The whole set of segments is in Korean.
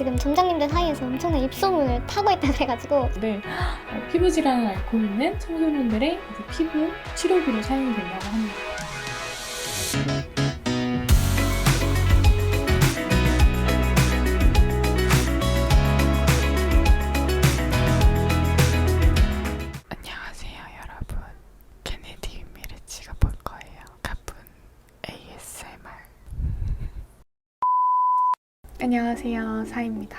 지금 점장님들 사이에서 엄청난 입소문을 타고 있다 그래가지고 네, 어, 피부 질환을 앓고 있는 청소년들의 피부 치료비로 사용이 된다고 합니다. 안녕하세요, 사입니다.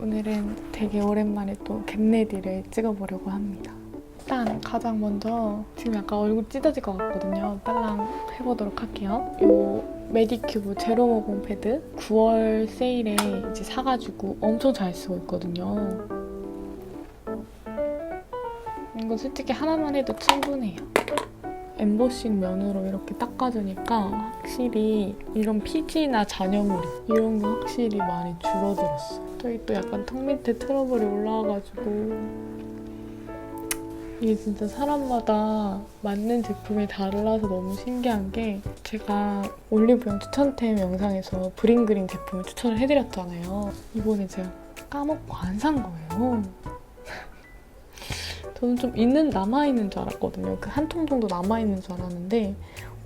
오늘은 되게 오랜만에 또 겟레디를 찍어보려고 합니다. 일단 가장 먼저 지금 약간 얼굴 찢어질 것 같거든요. 빨랑 해보도록 할게요. 이 메디큐브 제로 모공 패드 9월 세일에 이제 사가지고 엄청 잘 쓰고 있거든요. 이거 솔직히 하나만 해도 충분해요. 엠보싱 면으로 이렇게 닦아주니까 확실히 이런 피지나 잔여물이 이런 게 확실히 많이 줄어들었어요. 저기 또 약간 턱 밑에 트러블이 올라와가지고 이게 진짜 사람마다 맞는 제품이 달라서 너무 신기한 게 제가 올리브영 추천템 영상에서 브링그린 제품을 추천을 해드렸잖아요. 이번에 제가 까먹고 안 산 거예요. 저는 좀 있는 남아있는 줄 알았거든요. 그 한 통 정도 남아있는 줄 알았는데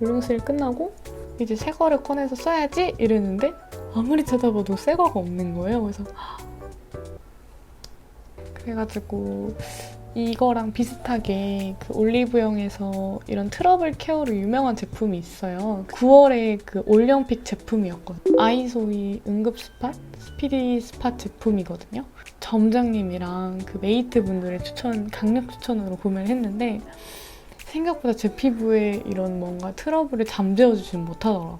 올롱세일 끝나고 이제 새 거를 꺼내서 써야지 이랬는데 아무리 찾아봐도 새 거가 없는 거예요. 그래서 그래가지고 이거랑 비슷하게 그 올리브영에서 이런 트러블 케어로 유명한 제품이 있어요. 9월에 그 올영픽 제품이었거든요. 아이소이 응급 스팟 스피디 스팟 제품이거든요. 점장님이랑 그 메이트 분들의 추천, 강력 추천으로 구매를 했는데 생각보다 제 피부에 이런 뭔가 트러블을 잠재워주지는 못하더라고요.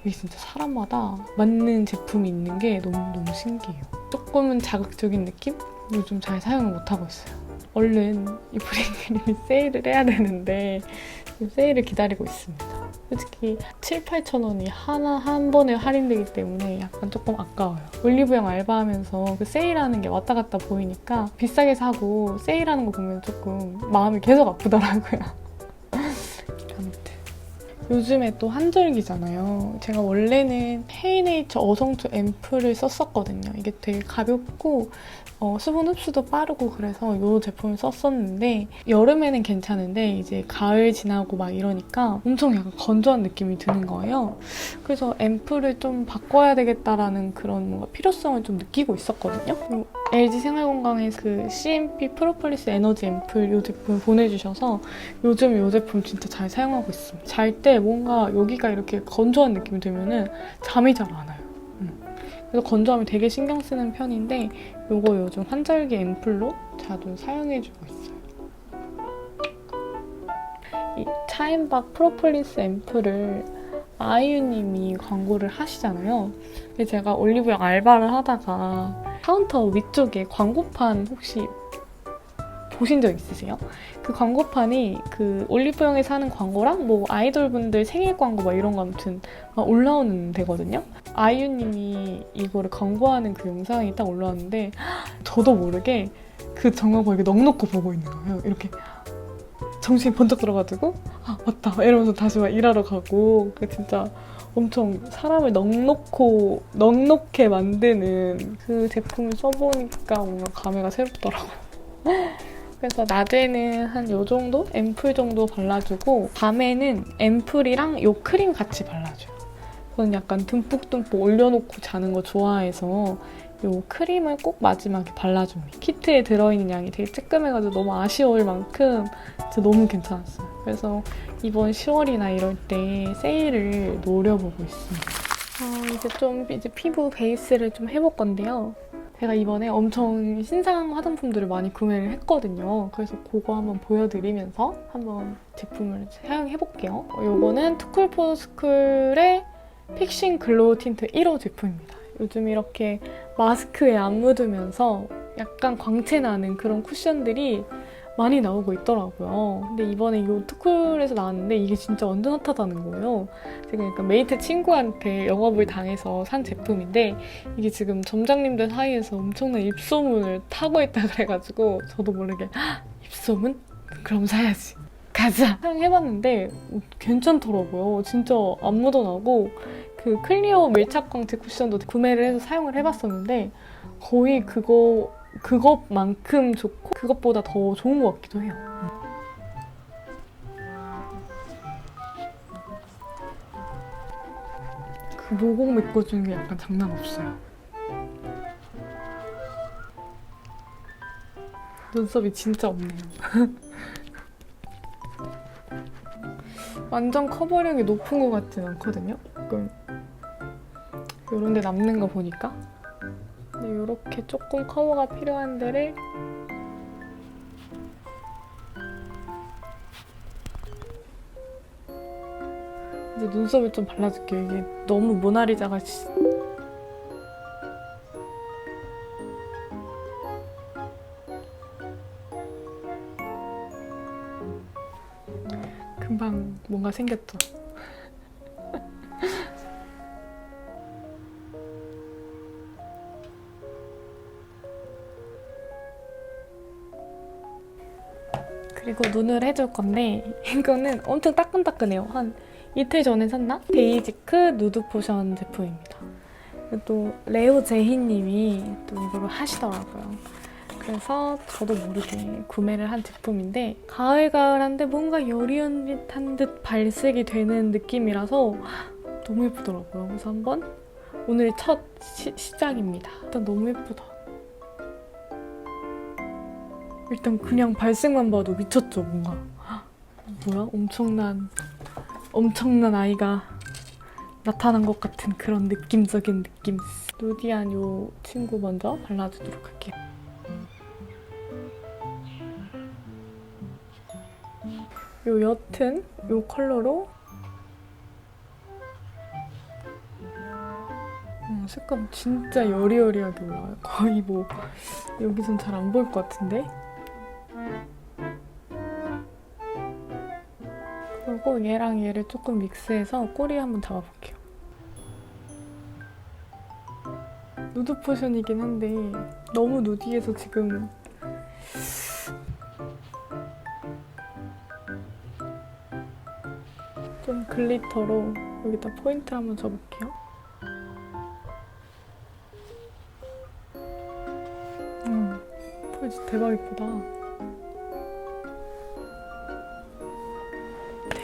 이게 진짜 사람마다 맞는 제품이 있는 게 너무너무 신기해요. 조금은 자극적인 느낌? 요즘 잘 사용을 못하고 있어요. 얼른 이 브링그림이 세일을 해야 되는데 지금 세일을 기다리고 있습니다. 솔직히 7, 8천 원이 하나 한 번에 할인되기 때문에 약간 조금 아까워요. 올리브영 알바하면서 그 세일하는 게 왔다 갔다 보이니까 비싸게 사고 세일하는 거 보면 조금 마음이 계속 아프더라고요. 요즘에 또 한절기잖아요. 제가 원래는 헤이네이처 어성초 앰플을 썼었거든요. 이게 되게 가볍고 어, 수분 흡수도 빠르고 그래서 이 제품을 썼었는데 여름에는 괜찮은데 이제 가을 지나고 막 이러니까 엄청 약간 건조한 느낌이 드는 거예요. 그래서 앰플을 좀 바꿔야 되겠다라는 그런 뭔가 필요성을 좀 느끼고 있었거든요. 요 LG 생활건강에서 그 CMP 프로폴리스 에너지 앰플 이 제품을 보내주셔서 요즘 이 제품 진짜 잘 사용하고 있습니다. 잘 때 뭔가 여기가 이렇게 건조한 느낌이 들면은 잠이 잘 안 와요. 음. 그래서 건조함이 되게 신경 쓰는 편인데 요거 요즘 환절기 앰플로 자주 사용해주고 있어요. 이 차인박 프로폴리스 앰플을 아이유님이 광고를 하시잖아요. 제가 올리브영 알바를 하다가 카운터 위쪽에 광고판 혹시 보신 적 있으세요? 그 광고판이 그 올리브영에서 하는 광고랑 뭐 아이돌분들 생일 광고 막 이런 거 아무튼 막 올라오는 데거든요. 아이유님이 이거를 광고하는 그 영상이 딱 올라왔는데 저도 모르게 그 정광고 이렇게 넉넉히 보고 있는 거예요. 이렇게 정신이 번쩍 들어가지고 아 맞다 이러면서 다시 막 일하러 가고 그 진짜 엄청 사람을 넉넉고 넉넉해 만드는 그 제품을 써보니까 뭔가 감회가 새롭더라고요. 그래서 낮에는 한 요 정도? 앰플 정도 발라주고 밤에는 앰플이랑 요 크림 같이 발라줘요. 저는 약간 듬뿍듬뿍 올려놓고 자는 거 좋아해서 요 크림을 꼭 마지막에 발라줍니다. 키트에 들어있는 양이 되게 쬐끔해가지고 너무 아쉬울 만큼 진짜 너무 괜찮았어요. 그래서 이번 10월이나 이럴 때 세일을 노려보고 있습니다. 아, 이제 좀 이제 피부 베이스를 좀 해볼 건데요. 제가 이번에 엄청 신상 화장품들을 많이 구매를 했거든요. 그래서 그거 한번 보여드리면서 한번 제품을 사용해볼게요. 어, 요거는 투쿨포스쿨의 픽싱 글로우 틴트 1호 제품입니다. 요즘 이렇게 마스크에 안 묻으면서 약간 광채 나는 그런 쿠션들이 많이 나오고 있더라고요. 근데 이번에 이 투쿨에서 나왔는데 이게 진짜 완전 핫하다는 거예요. 제가 약간 메이트 친구한테 영업을 당해서 산 제품인데 이게 지금 점장님들 사이에서 엄청난 입소문을 타고 있다 그래가지고 저도 모르게 "헉, 입소문? 그럼 사야지. 가자! 사용해봤는데 괜찮더라고요. 진짜 안 묻어나고 그그 클리오 밀착 광채 쿠션도 구매를 해서 사용을 해봤었는데 거의 그거 그것만큼 좋고 그것보다 더 좋은 것 같기도 해요. 그 모공 메꿔주는 게 약간 장난 없어요. 눈썹이 진짜 없네요. 완전 커버력이 높은 것 같진 않거든요. 조금 이런 데 남는 거 보니까. 근데 이렇게 조금 커버가 필요한 데를 이제 눈썹을 좀 발라줄게요. 이게 너무 모나리자가 시- 금방 뭔가 생겼죠. 그리고 눈을 해줄 건데 이거는 엄청 따끈따끈해요. 한 이틀 전에 샀나? 데이지크 누드 포션 제품입니다. 또 레오 제희님이 또 이거를 하시더라고요. 그래서 저도 모르게 구매를 한 제품인데 가을가을한데 뭔가 여리연한 듯 발색이 되는 느낌이라서 너무 예쁘더라고요. 그래서 한번 오늘 첫 시, 시작입니다. 일단 너무 예쁘다. 일단 그냥 발색만 봐도 미쳤죠, 뭔가. 뭐야? 엄청난 엄청난 아이가 나타난 것 같은 그런 느낌적인 느낌. 누디한 요 친구 먼저 발라주도록 할게요. 요 옅은 요 컬러로 음, 색감 진짜 여리여리하게 올라와요. 거의 뭐 여기선 잘 안 보일 것 같은데? 그리고 얘랑 얘를 조금 믹스해서 꼬리 한번 잡아볼게요. 누드 포션이긴 한데 너무 누디해서 지금 좀 글리터로 여기다 포인트 한번 줘볼게요. 음, 포인트 대박 이쁘다.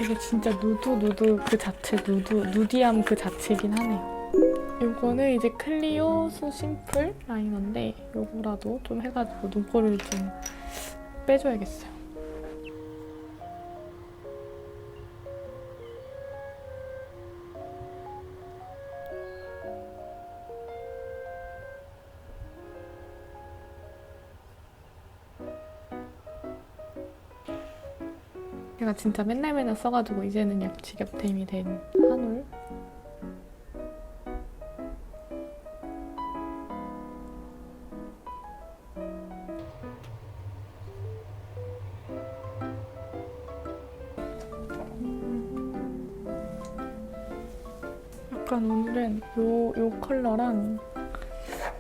되게 진짜 누드 누드 그 자체 누드 누디함 그 자체이긴 하네요. 요거는 이제 클리오 소 심플 라이너인데 요거라도 좀 해가지고 눈꼬리를 좀 빼줘야겠어요. 제가 진짜 맨날 맨날 써가지고 이제는 약 지겹템이 된 한올 약간 오늘은 요, 요 컬러랑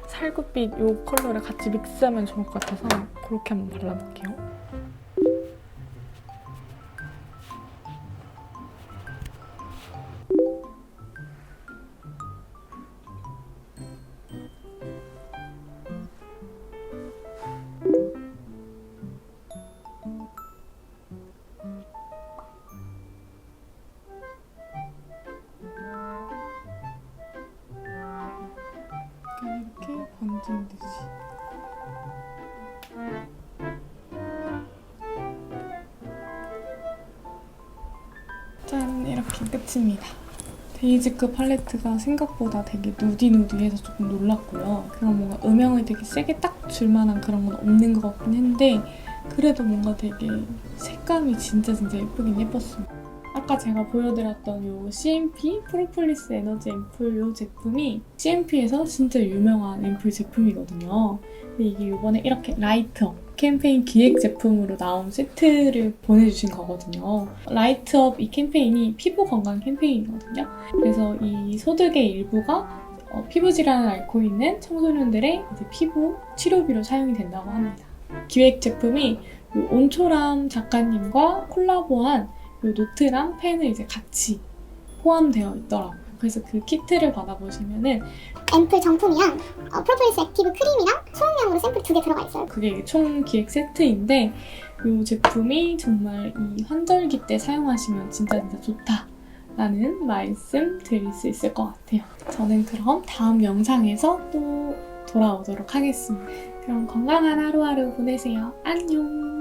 살구빛 요 컬러를 같이 믹스하면 좋을 것 같아서 그렇게 한번 발라볼게요. 끝입니다. 데이지크 팔레트가 생각보다 되게 누디누디해서 조금 놀랐고요. 그런 뭔가 음영을 되게 세게 딱 줄 만한 그런 건 없는 것 같긴 한데 그래도 뭔가 되게 색감이 진짜 진짜 예쁘긴 예뻤어요. 아까 제가 보여드렸던 요 CMP 프로폴리스 에너지 앰플 요 제품이 CMP에서 진짜 유명한 앰플 제품이거든요. 근데 이게 이번에 이렇게 라이트업 캠페인 기획 제품으로 나온 세트를 보내주신 거거든요. 라이트업 이 캠페인이 피부 건강 캠페인이거든요. 그래서 이 소득의 일부가 어, 피부 질환을 앓고 있는 청소년들의 피부 치료비로 사용이 된다고 합니다. 기획 제품이 이 온초람 작가님과 콜라보한 이 노트랑 펜을 이제 같이 포함되어 있더라고요. 그래서 그 키트를 받아보시면은 앰플 정품이랑 어, 프로폴리스 액티브 크림이랑 소음량으로 샘플 두 개 들어가 있어요. 그게 총 기획 세트인데 이 제품이 정말 이 환절기 때 사용하시면 진짜 진짜 좋다 라는 말씀 드릴 수 있을 것 같아요. 저는 그럼 다음 영상에서 또 돌아오도록 하겠습니다. 그럼 건강한 하루하루 보내세요. 안녕!